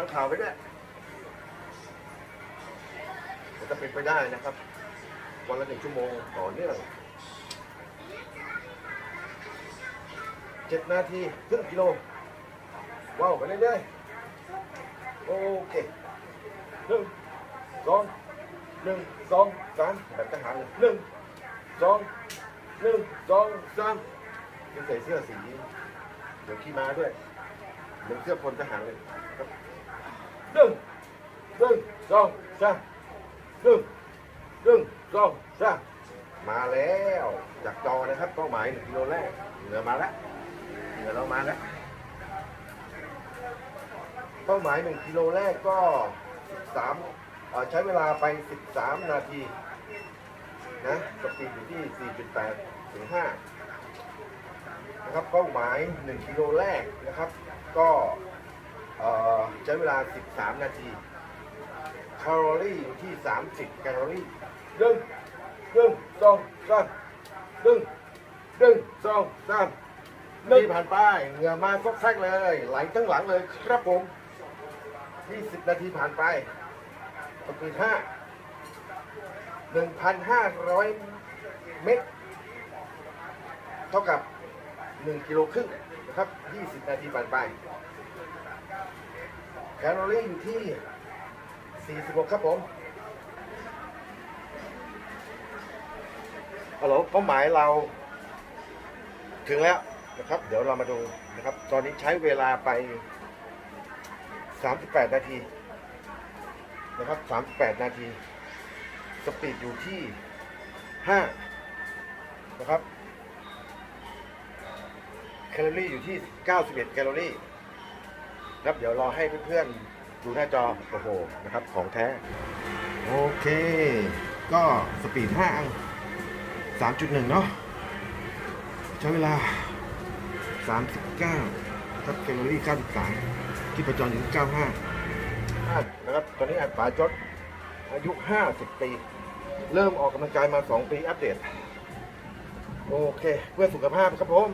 ฟังข่าวไปด้วยมันจะเป็นไปได้นะครับ วันละหนึ่งชั่วโมงต่อเนื่องเจ็ดนาทีครึ่งกิโลว้าวไปเรื่อยๆโอเคหนึ่งสองหนึ่งสองสามแบบทหารเลยหนึ่งสองหนึ่งสองสามยังใส่เสื้อสีเหมือนขี้ม้าด้วยเหมือนเสื้อพลทหารเลยครับ สองสามหนึ่งหนึ่งสองสามมาแล้วจากจอนะครับเป้าหมายหนึ่งกิโลแรกเหนือมาแล้วเหนือเรามาแล้วเป้าหมาย1กิโลแรกก็3เอ่อใช้เวลาไป13นาทีนะสปีดอยู่ที่4.8ถึง5นะครับเป้าหมาย1กิโลแรกนะครับ ก็ใช้เวลา13นาที แคลอรี่อยู่ที่ 30 แคลอรี่หนึ่งหนึ่งสองสามหนึ่งหนึ่งสองสามนี่ผ่านไปเหงื่อมาซอกแซกเลย ไหลทั้งหลังเลยครับผม20 นาทีผ่านไปสปีด5 1,500 เมตร เท่ากับ 1 กิโลครึ่งนะครับ 20 นาทีผ่านไป แคลอรี่อยู่ที่ 46 ครับผมฮัลโหลเป้าหมายเราถึงแล้วนะครับ เดี๋ยวเรามาดูนะครับ ตอนนี้ใช้เวลาไป 38 นาทีนะครับ 38 นาที สปีดอยู่ที่ 5 นะครับแคลอรี่อยู่ที่ 91 แคลอรี่ครับเดี๋ยวรอให้เพื่อนๆ ดูหน้าจอโอ้โหนะครับของแท้ โอเค ก็สปีด5อัง3.1 เนาะใช้เวลา 39นะครับแคลอรี่ 93ที่ประจรอยู่ที่ 95อะนะครับตอนนี้อาป๋าจดอายุ 50 ปี เริ่มออกกำลังกายมา 2 ปีอัปเดต โอเค เพื่อสุขภาพครับผม